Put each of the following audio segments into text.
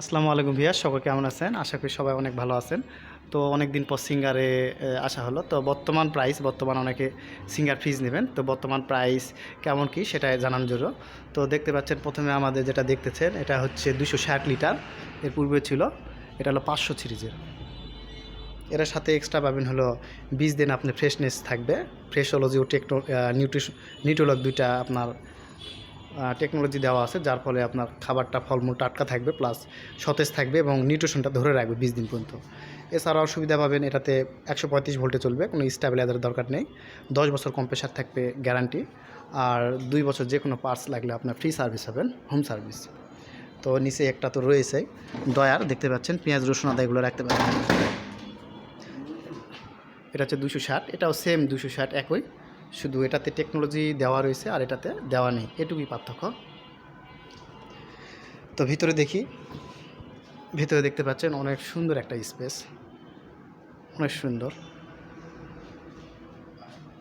আসসালামু আলাইকুম ভিয়া সবাই কেমন আছেন? আশা করি সবাই অনেক ভালো আছেন। তো অনেক দিন পর সিঙ্গারে আসা হলো। তো বর্তমান প্রাইস বর্তমান অনেকে সিঙ্গার ফিজ নেবেন। তো বর্তমান প্রাইস কেমন কি সেটা জানার জন্য তো দেখতে পাচ্ছেন প্রথমে আমাদের যেটা দেখতেছেন, এটা হচ্ছে দুশো ষাট লিটার। এর পূর্বে ছিল, এটা হলো পাঁচশো সিরিজের। এটার সাথে এক্সট্রা পাবেন হলো বিশ দিন আপনি ফ্রেশনেস থাকবে। ফ্রেশোলজি ও টেকনো নিউট্রিশন নিউট্রোলগ দুইটা আপনার টেকনোলজি দেওয়া আছে, যার ফলে আপনার খাবারটা ফলমূল টাটকা থাকবে প্লাস সতেজ থাকবে এবং নিউট্রিশনটা ধরে রাখবে বিশ দিন পর্যন্ত। এছাড়াও সুবিধা পাবেন এটাতে একশো পঁয়ত্রিশ ভোল্টে চলবে, কোনো স্টেবিলাইজারের দরকার নেই। দশ বছর কম্প্রেসার থাকবে গ্যারান্টি আর দুই বছর যে কোনো পার্টস লাগলে আপনার ফ্রি সার্ভিস হবেন হোম সার্ভিস তো নিচে একটা তো রয়েছে, দয়ার, দেখতে পাচ্ছেন, পেঁয়াজ, রসুন, আদা, এগুলো রাখতে পারবেন এটা হচ্ছে দুশো ষাট, এটাও সেম দুশো ষাট একই। শুধু এটাতে টেকনোলজি দেওয়া রয়েছে আর এটাতে দেওয়া নেই। এটুকুই পার্থক্য। তো ভিতরে দেখি। ভিতরে দেখতে পাচ্ছেন অনেক সুন্দর একটা স্পেস অনেক সুন্দর।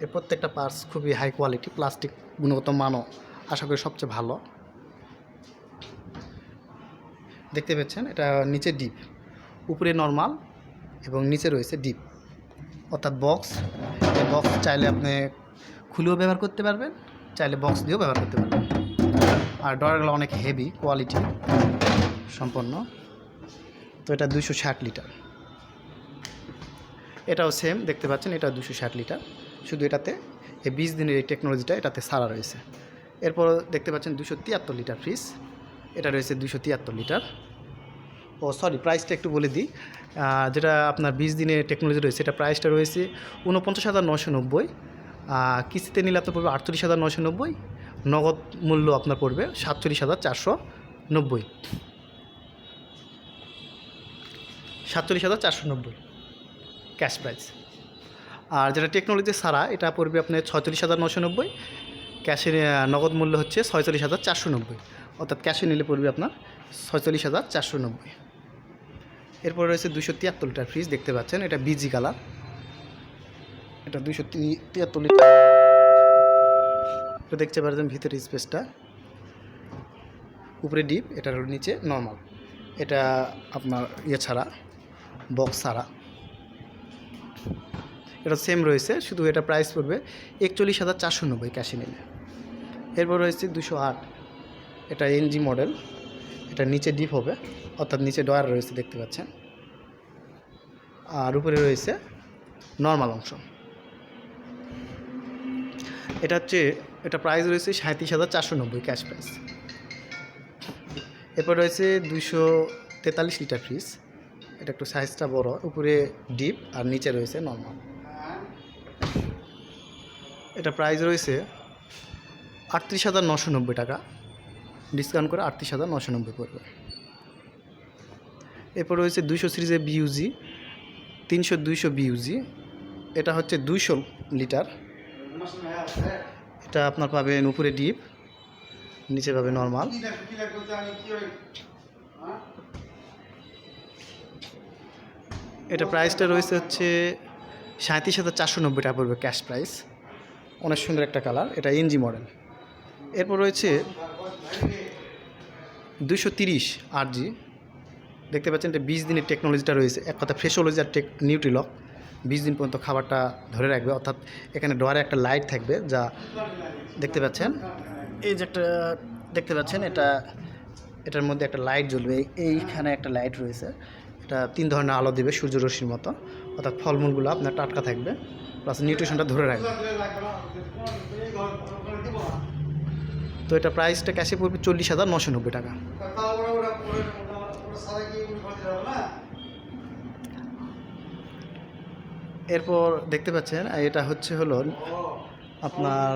এর প্রত্যেকটা পার্টস খুবই হাই কোয়ালিটি প্লাস্টিক গুণগত মানও আশা করি সবচেয়ে ভালো। দেখতে পাচ্ছেন এটা নিচে ডিপ উপরে নর্মাল এবং নিচে রয়েছে ডিপ অর্থাৎ বক্স বক্স চাইলে আপনি খুলেও ব্যবহার করতে পারবেন, চাইলে বক্স দিয়েও ব্যবহার করতে পারবেন। আর ডয়ারগুলো অনেক হেভি কোয়ালিটি সম্পন্ন। তো এটা দুশো ষাট লিটার। এটাও সেম দেখতে পাচ্ছেন, এটা দুশো ষাট লিটার। শুধু এটাতে, এই বিশ দিনের এই টেকনোলজিটা এটাতে সারা রয়েছে। এরপর দেখতে পাচ্ছেন দুশো তিয়াত্তর লিটার ফ্রিজ এটা রয়েছে দুশো তিয়াত্তর লিটার। ও সরি প্রাইসটা একটু বলে দিই। যেটা আপনার বিশ দিনের টেকনোলজি রয়েছে, এটা প্রাইসটা রয়েছে উনপঞ্চাশ হাজার নশো নব্বই। কিস্তিতে নিলে আপনার পড়বে আটচল্লিশ হাজার নশো নব্বই, নগদ মূল্য আপনার পড়বে সাতচল্লিশ হাজার চারশো নব্বই। সাতচল্লিশ হাজার চারশো নব্বই ক্যাশ প্রাইস। আর যেটা টেকনোলজি ছাড়া, এটা পড়বে আপনার ছয়চল্লিশ হাজার নশো নব্বই, ক্যাশে নগদ মূল্য হচ্ছে ছয়চল্লিশ হাজার চারশো নব্বই। অর্থাৎ ক্যাশে নিলে পড়বে আপনার ছয়চল্লিশ হাজার চারশো নব্বই। এরপর রয়েছে দুশো তিয়াত্তর লিটার ফ্রিজ দেখতে পাচ্ছেন, এটা বিজি কালার। এটা দুশো তিয়াত্তর লিটার। এটা দেখতে পারছেন ভিতরে স্পেসটা। উপরে ডিপ এটার নিচে নর্মাল। এটা আপনার ইয়ে ছাড়া, বক্স ছাড়া। এটা সেম রয়েছে, শুধু এটা প্রাইস পড়বে একচল্লিশ হাজার চারশো নব্বই ক্যাশে নিলে। এরপর রয়েছে দুশো আট। এটা এনজি মডেল, এটা নিচে ডিপ হবে, অর্থাৎ নিচে ডয়ার রয়েছে, দেখতে পাচ্ছেন। আর উপরে রয়েছে নর্মাল অংশ। এটা হচ্ছে, এটা প্রাইস রয়েছে সাঁত্রিশ হাজার চারশো নব্বই ক্যাশ প্রাইস এরপর রয়েছে দুশো তেতাল্লিশ লিটার ফ্রিজ এটা একটু সাইজটা বড়, উপরে ডিপ আর নিচে রয়েছে নর্মাল এটা প্রাইস রয়েছে আটত্রিশ হাজার নশো নব্বই টাকা। ডিসকাউন্ট করে আটত্রিশ হাজার নশো নব্বই পড়বে। এরপর রয়েছে দুইশো সিরিজের বিউজি তিনশো দুইশো বিউজি এটা হচ্ছে দুইশো লিটার এটা আপনার পাবেন উপরে ডিপ, নিচে পাবে নর্মাল এটা প্রাইসটা রয়েছে হচ্ছে সাঁত্রিশ হাজার চারশো নব্বই টাকা পড়বে ক্যাশ প্রাইস অনেক সুন্দর একটা কালার এটা এনজি মডেল এরপর রয়েছে দুশো তিরিশ আর জি দেখতে পাচ্ছেন এটা বিশ দিনের টেকনোলজিটা রয়েছে। এক কথা ফ্রেশোলজি আর টেক নিউট্রিলক বিশ দিন পর্যন্ত খাবারটা ধরে রাখবে। অর্থাৎ এখানে ডোয়ারে একটা লাইট থাকবে যা দেখতে পাচ্ছেন। এই যে একটা, দেখতে পাচ্ছেন, এটা, এটার মধ্যে একটা লাইট জ্বলবে। এইখানে একটা লাইট রয়েছে। এটা তিন ধরনের আলো দেবে সূর্যরশ্মির মতো। অর্থাৎ ফলমূলগুলো আপনার টাটকা থাকবে। প্লাস নিউট্রিশনটা ধরে রাখবে। তো এটা প্রাইসটা ক্যাশে পড়বে চল্লিশ হাজার নশো নব্বই টাকা। এরপর দেখতে পাচ্ছেন এটা হচ্ছে হলো আপনার,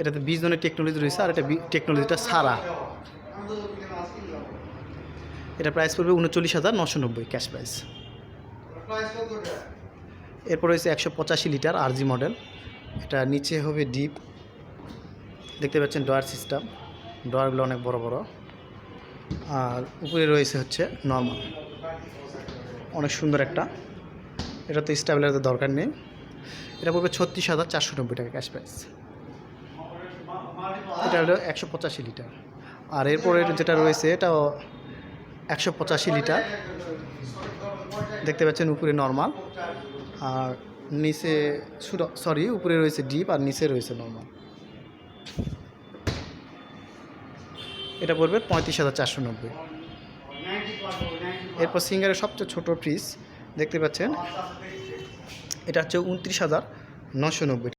এটাতে বিশ জনের টেকনোলজি রয়েছে আর এটা টেকনোলজিটা সারা। এটা প্রাইস পড়বে উনচল্লিশ হাজার নশো নব্বই ক্যাশ প্রাইস এরপর রয়েছে একশো পঁচাশি লিটার আরজি মডেল এটা নিচে হবে ডিপ দেখতে পাচ্ছেন ডয়ার সিস্টেম ডয়ারগুলো অনেক বড় বড়। আর উপরে রয়েছে হচ্ছে নর্মাল অনেক সুন্দর একটা এটা তো স্টেবিলাইজার দরকার নেই। এটা পড়বে ছত্রিশ হাজার চারশো নব্বই টাকা ক্যাশ প্রাইস এটা হলো একশো পঁচাশি লিটার। আর এরপরে যেটা রয়েছে, এটাও একশো পঁচাশি লিটার। দেখতে পাচ্ছেন উপরে নর্মাল আর নিচে সরি উপরে রয়েছে ডিপ আর নিচে রয়েছে নর্মাল এটা পড়বে পঁয়ত্রিশ হাজার চারশো নব্বই। এরপর সিঙ্গারের সবচেয়ে ছোট ফ্রিজ দেখতে পাচ্ছেন। এটা হচ্ছে উনত্রিশ হাজার নশো নব্বই